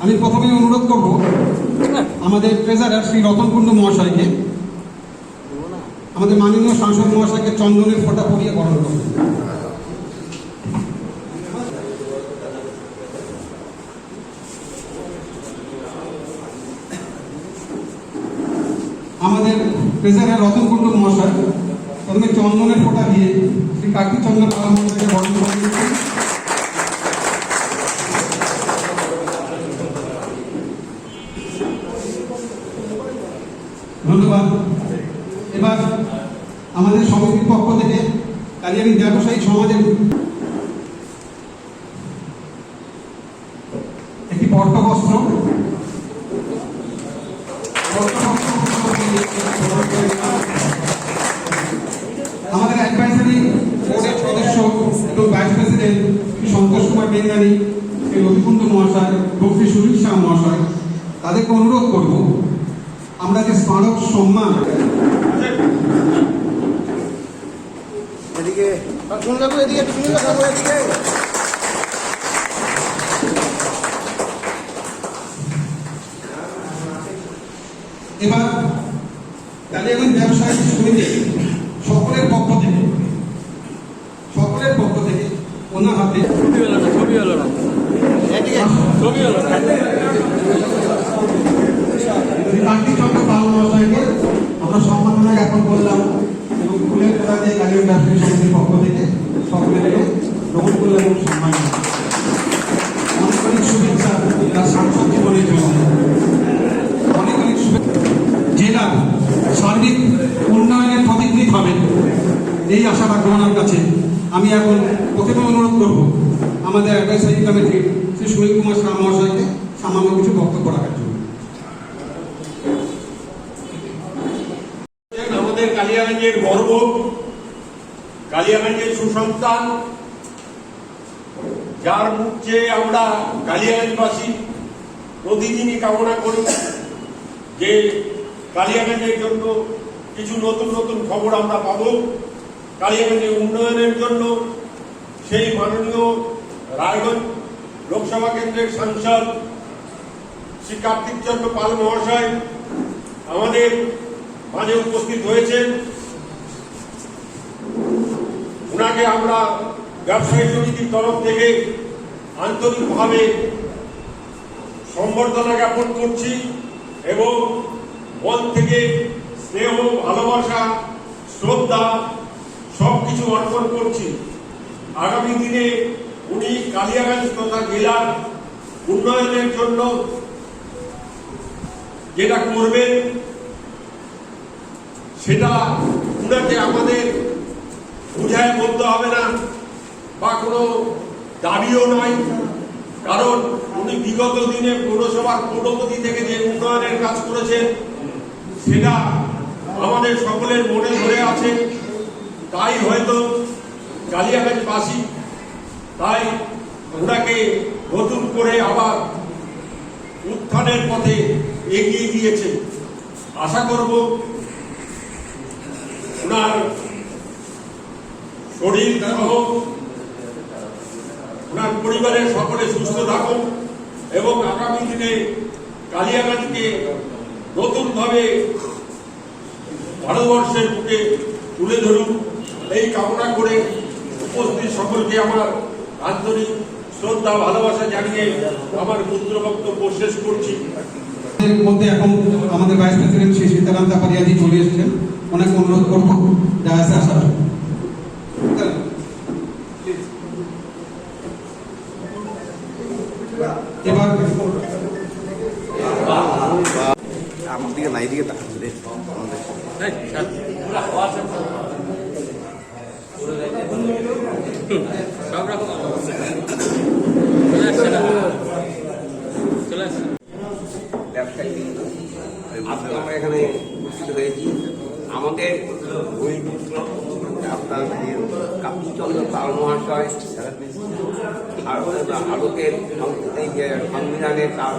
আমি প্রথমে অনুরোধ করব আমাদের ট্রেজারার শ্রী রতন কুণ্ডু মহাশয়কে, আমাদের মাননীয় সাংসদ মহাশয়কে চন্দনের ফোঁটা পরিয়ে বরণ করবেন আমাদের ট্রেজারার রতন কুণ্ডু মহাশয় প্রথমে চন্দনের ফোঁটা দিয়ে শ্রী কার্তিক চন্দ্র পাল মহাশয়কে বরণ ধন্যবাদ। এবার আমাদের সমিতির পক্ষ থেকে কালিয়ানি ব্যবসায়ী সমাজের স্মারক সম্মান এদিকে এদিকে এদিকে। এবার কালিয়াগঞ্জ ব্যবসায়ী সমিতি সকলের পক্ষ থেকে সকলের পক্ষ থেকে ওনার হাতে ছবি হলো না ছবি হলো না এদিকে ছবি হলো না শ্রী কার্তিক চন্দ্র পাল মহাশয়কে আমরা সম্মাননা জ্ঞাপন করলাম এবং ফুলের তোলা দিয়ে কালিয়াগঞ্জ ব্যবসায়ী সমিতির পক্ষ থেকে সকলের শুভেচ্ছা জেলার সার্বিক উন্নয়নের পথিকৃত হবেন এই আশা রাখব কাছে আমি এখন প্রথমে অনুরোধ করব আমাদের অ্যাডভাইসারি কমিটির শ্রী সুনীল কুমার শাহ মহাশয়কে সামান্য কিছু বক্তব্য রাখার জন্য আমাদের কালিয়াগঞ্জের গর্ব, কালিয়াগঞ্জের সুসন্তান যার মুখ চেয়ে আমরা কালিয়াগঞ্জবাসী প্রতিদিনই কামনা করি যে কালিয়াগঞ্জের জন্য কিছু নতুন নতুন খবর আমরা পাবো। কালিয়াগঞ্জের উন্নয়নের জন্য সেই মাননীয় রায়গঞ্জ লোকসভা কেন্দ্রের সাংসদ শ্রী কার্তিক চন্দ্র পাল মহাশয় আমাদের মাঝে উপস্থিত হয়েছেন। ওনাকে আমরা ব্যবসায়ী সমিতির তরফ থেকে আন্তরিকভাবে সম্বর্ধনা জ্ঞাপন করছি এবং মন থেকে স্নেহ, ভালোবাসা, শ্রদ্ধা সব কিছু অর্পণ করছি। আগামী দিনে উনি কালিয়াগঞ্জ তথা জেলার উন্নয়নের জন্য যেটা করবেন, সেটা উনাকে আমাদের বুঝায় বলতে হবে না। বা কোনো দাবিও নয়। কারণ উনি বিগত দিনে পৌরসভার পৌরপতি থেকে যে উন্নয়নের কাজ করেছেন, সেটা আমাদের সকলের মনে ধরে আছে। তাই হয়তো কালিয়াগঞ্জবাসী তাই ওনাকে নতুন করে আবার উত্থানের পথে এগিয়ে দিয়েছে। আশা করব ওনার শরীর সহ ওনার পরিবারের সকলে সুস্থ থাকুন এবং আগামী দিনে কালিয়াগঞ্জকে নতুনভাবে ভারতবর্ষের বুকে তুলে ধরুন। এই কামনা করে উপস্থিত সকলকে আমার আন্তরিক শ্রদ্ধা, ভালোবাসা জানিয়ে আমার ক্ষুদ্র বক্তব্য শেষ করছি। মধ্যে এখন আমাদের ভাইস প্রেসিডেন্ট শ্রী সীতারাম তাপারিয়াজি চলে এসেছেন। ওনাকে অনুরোধ করব ডায়াসে আসার জন্য। এবার আমার দিকে নাই দিকে তাকান রে আমাদের এই, ছাড়। সব রকম অবস্থা। চলে আসছে না চলে আসছে ব্যবসায়ী আজকে আমরা এখানে উপস্থিত হয়েছি। আমাদের বৈপুত্র আপনার কাপ্তিচন্দ্র পাল মহাশয় আর আলোকের সংবিধানের তার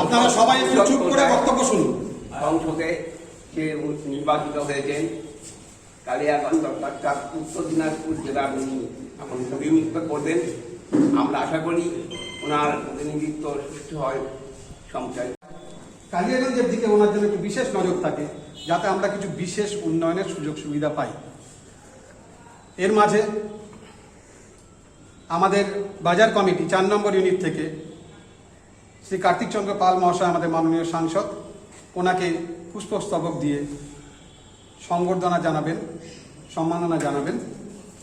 আপনারা সবাই চুপ করে বক্তব্য শুনুন। সংসদে সে নির্বাচিত হয়েছেন কালিয়াগঞ্জ অর্থাৎ উত্তর দিনাজপুর জেলার উনি এখন প্রতিনিধিত্ব করবেন। আমরা আশা করি ওনার প্রতিনিধিত্ব সুষ্ঠু হয়। সংশয় কালিয়াগঞ্জের দিকে ওনার জন্য একটু বিশেষ নজর থাকে, যাতে আমরা কিছু বিশেষ উন্নয়নের সুযোগ সুবিধা পাই। এর মাঝে আমাদের বাজার কমিটি চার নম্বর ইউনিট থেকে শ্রী কার্তিক চন্দ্র পাল মহাশয়, আমাদের মাননীয় সাংসদ, ওনাকে পুষ্পস্তবক দিয়ে সংবর্ধনা জানাবেন, সম্মাননা জানাবেন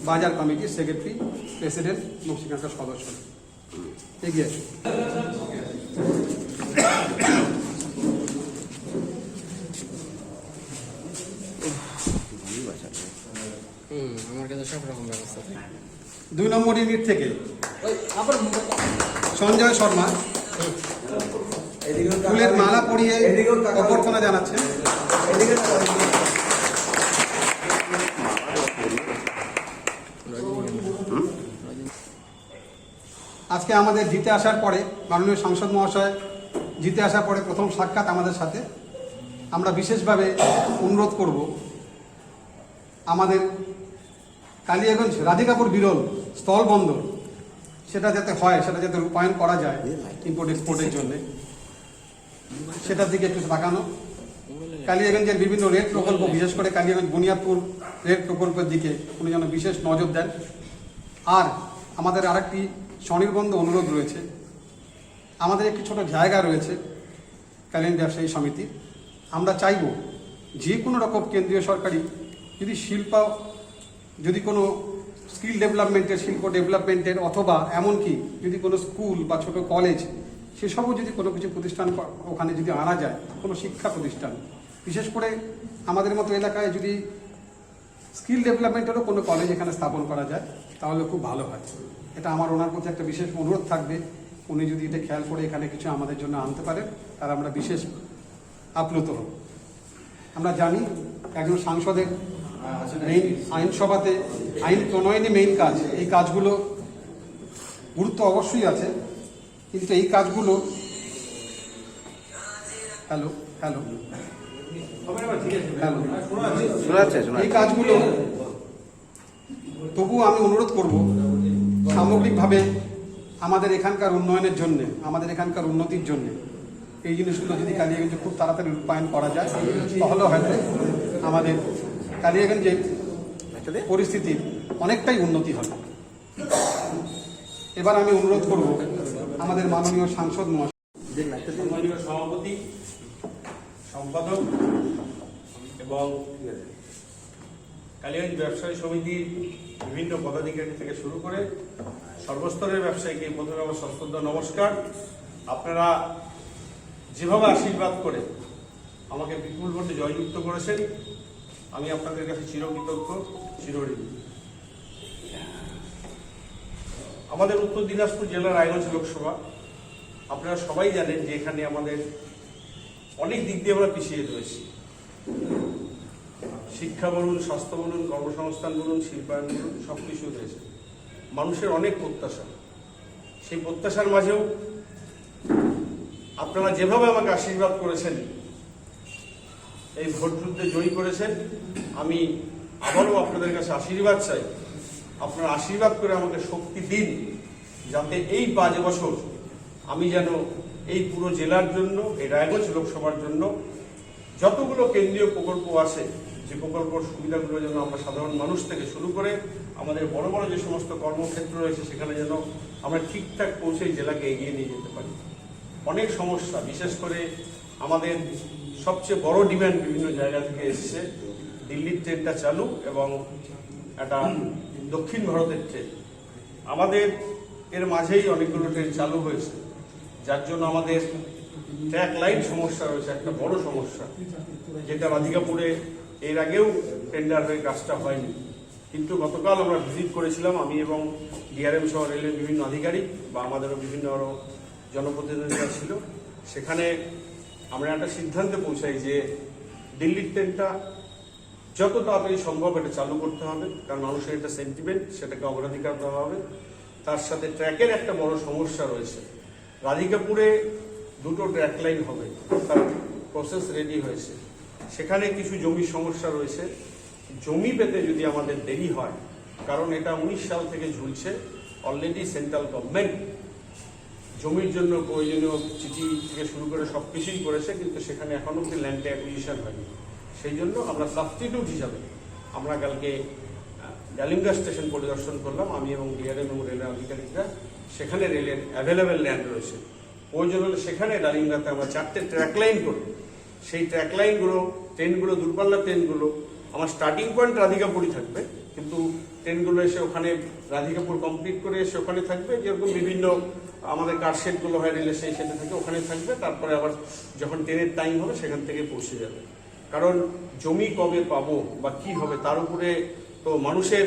বাজার কমিটির সেক্রেটারি, প্রেসিডেন্ট এবং সদস্য। এগিয়ে আসুন। আমার কাছে সব রকম ব্যবস্থা থাকে। দুই নম্বর ইউনিট থেকে সঞ্জয় শর্মা। ফুলের মালা পরিয়ে অভ্যর্থনা জানাচ্ছেন। আজকে আমাদের জিতে আসার পরে মাননীয় সাংসদ মহাশয় জিতে আসার পরে প্রথম সাক্ষাৎ আমাদের সাথে। আমরা বিশেষভাবে অনুরোধ করব আমাদের কালিয়াগঞ্জ রাধিকাপুর বিরল স্থল বন্দর সেটা যাতে হয়, সেটা যাতে রূপায়ণ করা যায় ইম্পোর্ট এক্সপোর্টের জন্য। সেটার দিকে একটু তাকানো। কালিয়াগঞ্জের বিভিন্ন রেল প্রকল্প, বিশেষ করে কালিয়াগঞ্জ বুনিয়াদপুর রেল প্রকল্পের দিকে উনি যেন বিশেষ নজর দেন। আর আমাদের আরেকটি স্বনির্বন্ধ অনুরোধ রয়েছে। আমাদের একটি ছোট জায়গা রয়েছে কালিয়াগঞ্জ ব্যবসায়ী সমিতি। আমরা চাইব যে কোনো রকম কেন্দ্রীয় সরকারি যদি শিল্প, যদি কোনো স্কিল ডেভেলপমেন্টের, শিল্প ডেভেলপমেন্টের অথবা এমনকি যদি কোনো স্কুল বা ছোট কলেজ, সেসবও যদি কোনো কিছু প্রতিষ্ঠান ওখানে যদি আনা যায়, কোনো শিক্ষা প্রতিষ্ঠান। বিশেষ করে আমাদের মতো এলাকায় যদি স্কিল ডেভেলপমেন্টেরও কোনো কলেজ এখানে স্থাপন করা যায়, তাহলে খুব ভালো হয়। এটা আমার ওনার প্রতি একটা বিশেষ অনুরোধ থাকবে। উনি যদি এটা খেয়াল করে এখানে কিছু আমাদের জন্য আনতে পারেন, তাহলে আমরা বিশেষ আপ্লুত হব। আমরা জানি একজন সাংসদের মেইন আইনসভাতে আইন প্রণয়নই মেইন কাজ। এই কাজগুলো গুরুত্ব অবশ্যই আছে, কিন্তু এই কাজগুলো হ্যালো হ্যালো এই কাজগুলো তবুও আমি অনুরোধ করব সামগ্রিকভাবে আমাদের এখানকার উন্নয়নের জন্য আমাদের এখানকার উন্নতির জন্য এই জিনিসগুলো যদি কালিয়াগঞ্জে খুব তাড়াতাড়ি রূপায়ণ করা যায় তাহলে হয়তো আমাদের কালিয়াগঞ্জের পরিস্থিতির অনেকটাই উন্নতি হবে। এবার আমি অনুরোধ করব আমাদের মাননীয় সাংসদ মহাশয়। সভাপতি সম্পাদক এবং কালিগঞ্জ ব্যবসায়ী সমিতির বিভিন্ন পদাধিকারী থেকে শুরু করে সর্বস্তরের ব্যবসায়ীকে প্রথমে আমার সশ্রদ্ধ নমস্কার। আপনারা যেভাবে আশীর্বাদ করে আমাকে বিপুল ভোটে জয়যুক্ত করেছেন, আমি আপনাদের কাছে চিরকৃতজ্ঞ, চিরঋণী। আমাদের উত্তর দিনাজপুর জেলার রায়গঞ্জ লোকসভা, আপনারা সবাই জানেন যে এখানে আমাদের অনেক দিক দিয়ে আমরা পিছিয়ে রয়েছি। শিক্ষা বলুন, স্বাস্থ্য বলুন, কর্মসংস্থান বলুন, শিল্পায়ন বলুন সব কিছু রয়েছে। মানুষের অনেক প্রত্যাশা। সেই প্রত্যাশার মাঝেও আপনারা যেভাবে আমাকে আশীর্বাদ করেছেন, এই ভোট যুদ্ধে জয়ী করেছেন, আমি আবারও আপনাদের কাছে আশীর্বাদ চাই। আপনারা আশীর্বাদ করে আমাকে শক্তি দিন, যাতে এই পাঁচ বছর আমি যেন এই পুরো জেলার জন্য, এই রায়গঞ্জ লোকসভার জন্য যতগুলো কেন্দ্রীয় প্রকল্প আছে, যে প্রকল্পর সুবিধাগুলো যেন আমরা সাধারণ মানুষ থেকে শুরু করে আমাদের বড় বড় যে সমস্ত কর্মক্ষেত্র রয়েছে, সেখানে যেন আমরা ঠিকঠাক পৌঁছে জেলাকে এগিয়ে নিয়ে যেতে পারি। অনেক সমস্যা, বিশেষ করে আমাদের সবচেয়ে বড় ডিমান্ড বিভিন্ন জায়গা থেকে এসছে। দিল্লির ট্রেনটা চালু এবং একটা দক্ষিণ ভারতের ট্রেন। আমাদের এর মাঝেই অনেকগুলো ট্রেন চালু হয়েছে। যার জন্য আমাদের ট্র্যাক লাইন সমস্যা রয়েছে, একটা বড় সমস্যা, যেটা রাধিকাপুরে এর আগেও টেন্ডার হয়ে কাজটা হয়নি। কিন্তু গতকাল আমরা ভিজিট করেছিলাম, আমি এবং ডিআরএম সহ রেলের বিভিন্ন আধিকারিক বা আমাদেরও বিভিন্ন আরও জনপ্রতিনিধিরা ছিল। সেখানে আমরা একটা সিদ্ধান্তে পৌঁছাই যে দিল্লির ট্রেনটা যত তাড়াতাড়ি সম্ভব এটা চালু করতে হবে, কারণ মানুষের একটা সেন্টিমেন্ট সেটাকে অগ্রাধিকার দেওয়া হবে। তার সাথে ট্র্যাকের একটা বড় সমস্যা রয়েছে। রাধিকাপুরে দুটো ট্র্যাক লাইন হবে। তার প্রসেস রেডি হয়েছে। সেখানে কিছু জমির সমস্যা রয়েছে। জমি পেতে যদি আমাদের দেরি হয়, কারণ এটা উনিশ সাল থেকে ঝুলছে অলরেডি সেন্ট্রাল গভর্নমেন্ট জমির জন্য প্রয়োজনীয় চিঠি থেকে শুরু করে সব কিছুই করেছে, কিন্তু সেখানে এখনও অব্দি ল্যান্ড অ্যাকুইজিশন হয়নি। সেই জন্য আমরা সাবস্টিটিউট হিসাবে আমরা কালকে ডালিমগা স্টেশন পরিদর্শন করলাম। আমি এবং ডিআরএম এবং রেলের আধিকারিকরা সেখানে রেলের অ্যাভেলেবেল ল্যান্ড রয়েছে। প্রয়োজন হলে সেখানে ডালিমগাতে আমরা চারটে ট্র্যাক লাইন করব সেই ট্র্যাক লাইনগুলো ট্রেনগুলো দূরপাল্লা ট্রেনগুলো আমার স্টার্টিং পয়েন্ট রাধিকাপুরই থাকবে। কিন্তু ট্রেনগুলো এসে ওখানে রাধিকাপুর কমপ্লিট করে এসে ওখানে থাকবে। যেরকম বিভিন্ন আমাদের কার শেডগুলো হয় রেলের সেই শেডে থাকে ওখানে থাকবে। তারপরে আবার যখন ট্রেনের টাইম হবে, সেখান থেকে পৌঁছে যাবে। কারণ জমি কবে পাবো বা কি হবে, তার উপরে তো মানুষের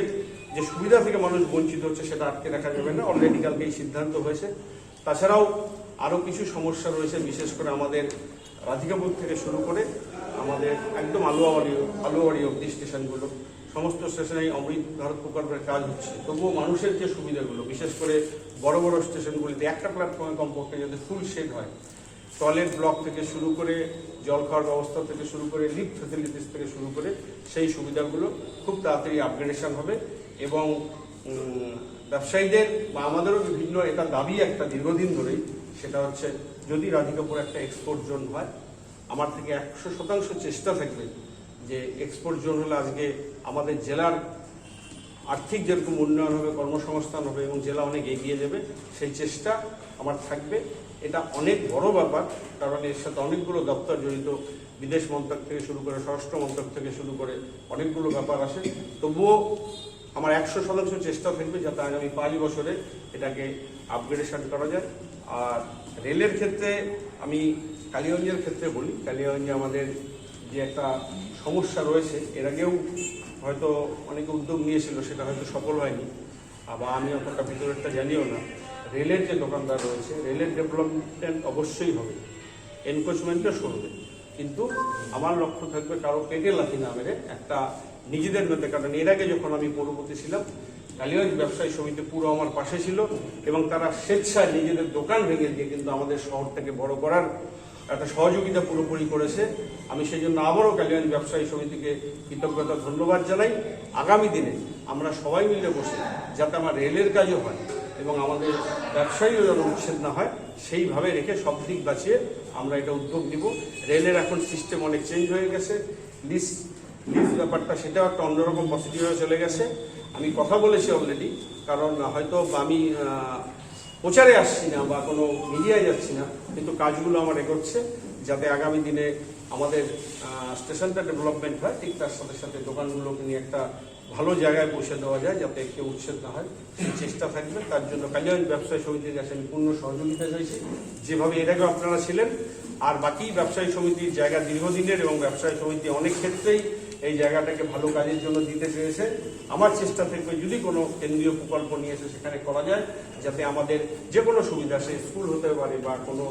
যে সুবিধা থেকে মানুষ বঞ্চিত হচ্ছে সেটা আটকে রাখা যাবে না। অলরেডি কালকে এই সিদ্ধান্ত হয়েছে। তাছাড়াও আরও কিছু সমস্যা রয়েছে, বিশেষ করে আমাদের রাধিকাপুর থেকে শুরু করে আমাদের একদম আলুয়াবাড়ি আলুয়াবাড়ি অব্দি স্টেশনগুলো। সমস্ত স্টেশনেই অমৃত ভারত প্রকল্পের কাজ হচ্ছে। তবুও মানুষের যে সুবিধাগুলো, বিশেষ করে বড় বড় স্টেশনগুলিতে একটা প্ল্যাটফর্মে কমপক্ষে যাতে ফুল শেড হয় টয়লেট ব্লক থেকে শুরু করে জল খাওয়ার ব্যবস্থা থেকে শুরু করে লিফট ফেসিলিটিস থেকে শুরু করে সেই সুবিধাগুলো খুব তাড়াতাড়ি আপগ্রেডেশন হবে। এবং ব্যবসায়ীদের বা আমাদেরও বিভিন্ন এটা দাবি একটা দীর্ঘদিন ধরেই, সেটা হচ্ছে যদি রাধিকাপুর একটা এক্সপোর্ট জোন হয়, আমার থেকে একশো শতাংশ চেষ্টা থাকবে যে এক্সপোর্ট জোন হলে আজকে আমাদের জেলার আর্থিক যেরকম উন্নয়ন হবে, কর্মসংস্থান হবে এবং জেলা অনেক এগিয়ে যাবে, সেই চেষ্টা আমার থাকবে। এটা অনেক বড় ব্যাপার, কারণ এর সাথে অনেকগুলো দপ্তর জড়িত, বিদেশ মন্ত্রক থেকে শুরু করে, স্বরাষ্ট্র মন্ত্রক থেকে শুরু করে অনেকগুলো ব্যাপার আসে তবুও আমার একশো শতাংশ চেষ্টা থাকবে যাতে আগামী পাঁচ বছরে এটাকে আপগ্রেডেশন করা যায়। আর রেলের ক্ষেত্রে আমি কালিগঞ্জের ক্ষেত্রে বলি, কালিগঞ্জে আমাদের যে একটা সমস্যা রয়েছে, এর আগেও হয়তো অনেকে উদ্যোগ নিয়েছিল, সেটা হয়তো সফল হয়নি। আবার আমি অতটা ভিতরেরটা জানিও না। রেলের যে দোকানদার রয়েছে, রেলের ডেভেলপমেন্ট অবশ্যই হবে এনক্রোচমেন্টও সরবে কিন্তু আমার লক্ষ্য থাকবে কারও পেটে লাথি না মেরে একটা নিজেদের মধ্যে, কারণ এর আগে যখন আমি পৌরপতি ছিলাম, কালিগঞ্জ ব্যবসায়ী সমিতি পুরো আমার পাশে ছিল এবং তারা স্বেচ্ছায় নিজেদের দোকান ভেঙে দিয়ে কিন্তু আমাদের শহরটাকে বড় করার একটা সহযোগিতা পুরোপুরি করেছে। আমি সেই জন্য আবারও কালিগঞ্জ ব্যবসায়ী সমিতিকে কৃতজ্ঞতা, ধন্যবাদ জানাই। আগামী দিনে আমরা সবাই মিলে বসে যাতে আমার রেলের কাজও হয় এবং আমাদের ব্যবসায়ীও যেন উচ্ছেদ না হয়, সেইভাবে রেখে সব দিক বাঁচিয়ে আমরা এটা উদ্যোগ নিব। রেলের এখন সিস্টেম অনেক চেঞ্জ হয়ে গেছে। লিস লিস ব্যাপারটা সেটাও একটা অন্যরকম পজিটিভ হয়ে চলে গেছে। আমি কথা বলেছি অলরেডি কারণ হয়তো আমি প্রচারে আসছি না বা কোনো মিডিয়ায় যাচ্ছি না, কিন্তু কাজগুলো আমার এগোচ্ছে, যাতে আগামী দিনে আমাদের স্টেশনটা ডেভেলপমেন্ট হয়, ঠিক তার সাথে সাথে দোকানগুলোকে নিয়ে একটা ভালো জায়গায় পৌঁছে দেওয়া যায়, যাতে কেউ উচ্ছেদ না হয়। সেই চেষ্টা থাকবে, তার জন্য কালিগঞ্জ ব্যবসায়ী সমিতির কাছে আমি পূর্ণ সহযোগিতা চাইছি। যেভাবে এর আগে আপনারা ছিলেন, আর বাকি ব্যবসায়ী সমিতির জায়গা দীর্ঘদিনের এবং ব্যবসায়ী সমিতি অনেক ক্ষেত্রেই এই জায়গাটাকে ভালো কাজের জন্য দিতে চেয়েছে আমার চেষ্টা থাকবে যদি কোনো কেন্দ্রীয় প্রকল্প নিয়ে এসে সেখানে করা যায়, যাতে আমাদের যে কোনো সুবিধা, সে স্কুল হতে পারে বা কোনো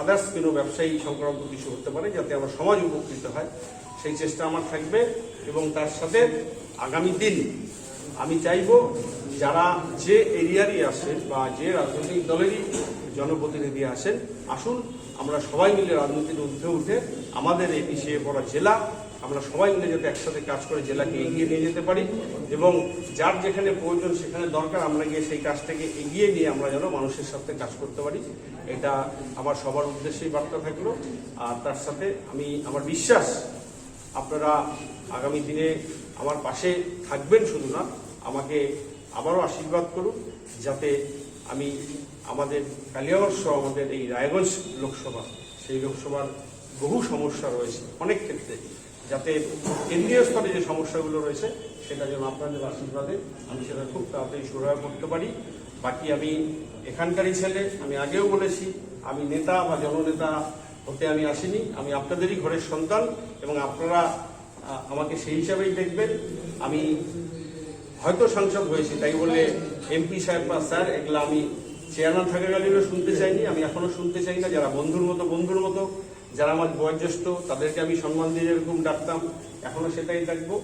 আদার্স কোনো ব্যবসায়ী সংক্রান্ত কিছু হতে পারে, যাতে আমার সমাজ উপকৃত হয়, সেই চেষ্টা আমার থাকবে এবং তার সাথে আগামী দিন আমি চাইব যারা যে এরিয়ারই আসেন বা যে রাজনৈতিক দলেরই জনপ্রতিনিধি আসেন, আসুন, আমরা সবাই মিলে রাজনীতির ঊর্ধ্বে উঠে আমাদের এই পিছিয়ে পড়া জেলা আমরা সবাই মিলে যাতে একসাথে কাজ করে জেলাকে এগিয়ে নিয়ে যেতে পারি এবং যার যেখানে প্রয়োজন সেখানে দরকার, আমরা গিয়ে সেই কাজটাকে এগিয়ে নিয়ে আমরা যেন মানুষের সাথে কাজ করতে পারি। এটা আমার সবার উদ্দেশ্যেই বার্তা থাকল। আর তার সাথে আমি আমার বিশ্বাস, আপনারা আগামী দিনে আমার পাশে থাকবেন শুধু না, আমাকে আবারও আশীর্বাদ করুন যাতে আমি আমাদের সহ আমাদের এই রায়গঞ্জ লোকসভা, সেই লোকসভার বহু সমস্যা রয়েছে অনেক ক্ষেত্রে। যাতে কেন্দ্রীয় স্তরে যে সমস্যাগুলো রয়েছে, সেটা যেন আপনাদের আশীর্বাদে আমি সেটা খুব তাড়াতাড়ি সুরাহা করতে পারি। বাকি আমি এখানকারই ছেলে, আমি আগেও বলেছি, আমি নেতা বা জননেতা হতে আমি আসিনি, আমি আপনাদেরই ঘরের সন্তান এবং আপনারা আমাকে সেই হিসাবেই দেখবেন। আমি হয়তো সাংসদ হয়েছি, তাই বলে এমপি সাহেব বা স্যার, এগুলো আমি চেয়ারম্যান থাকাকালীনও শুনতে চাইনি, আমি এখনও শুনতে চাই না, যারা বন্ধুর মতো বন্ধুর মতো যারা আমার বয়োজ্যেষ্ঠ, তাদেরকে আমি সম্মান দিয়ে যেরকম ডাকতাম, এখনও সেটাই ডাকবো।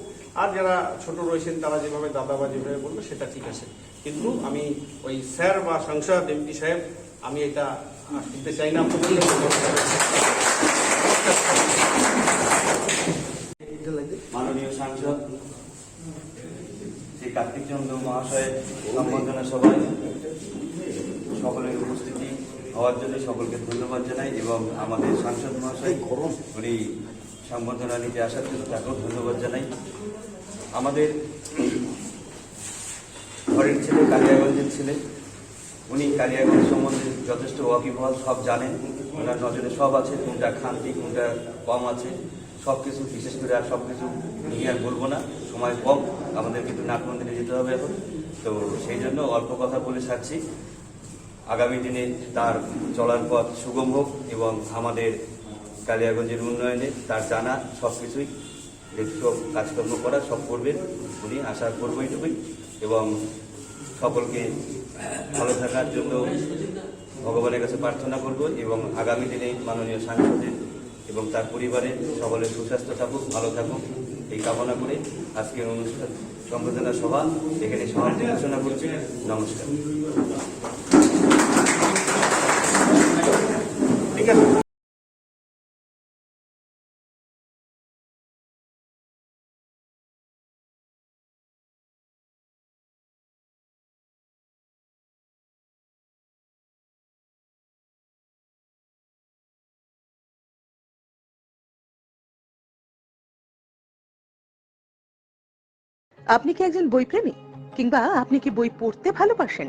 আর যারা ছোট রয়েছেন, তারা যেভাবে দাদা বা যেভাবে বলবে, সেটা ঠিক আছে। কিন্তু আমি ওই স্যার বা সংসদ এমপি সাহেব, আমি এটা শুনতে চাই না। মাননীয় সাংসদ শ্রী কার্তিক চন্দ্র মহাশয়ের সম্বর্ধনা সভায় হওয়ার জন্য সকলকে ধন্যবাদ জানাই এবং আমাদের সাংসদ মহাশয়, উনি সম্বর্ধনা নিতে আসার জন্য তাকেও ধন্যবাদ জানাই। আমাদের ঘরের ছেলে কালিয়াগঞ্জের ছেলে, উনি কালিয়াগঞ্জ সম্বন্ধে যথেষ্ট ওয়াকিবহাল, সব জানেন। ওনার নজরে সব আছে, কোনটা খান্তি কোনটা কম আছে সব কিছু বিশেষ করে আর সব কিছু নিয়ে আর বলব না, সময় কম, আমাদের কিন্তু নাট মন্দিরে যেতে হবে এখন। তো সেই জন্য অল্প কথা বলে ছাড়ছি আগামী দিনে তার চলার পথ সুগম হোক এবং আমাদের কালিয়াগঞ্জের উন্নয়নে তার জানা সব কিছুই যেসব কাজকর্ম করা সব করবেন উনি আশা করব এইটুকুই। এবং সকলকে ভালো থাকার জন্য ভগবানের কাছে প্রার্থনা করব এবং আগামী দিনে মাননীয় সাংসদের এবং তার পরিবারের সকলের সুস্বাস্থ্য থাকুক, ভালো থাকুক এই কামনা করে আজকের অনুষ্ঠান সম্বোধনা সভা এখানে সমাপ্তি। ঘোষণা করছি। নমস্কার। আপনি কি একজন বইপ্রেমী? কিংবা আপনি কি বই পড়তে ভালোবাসেন?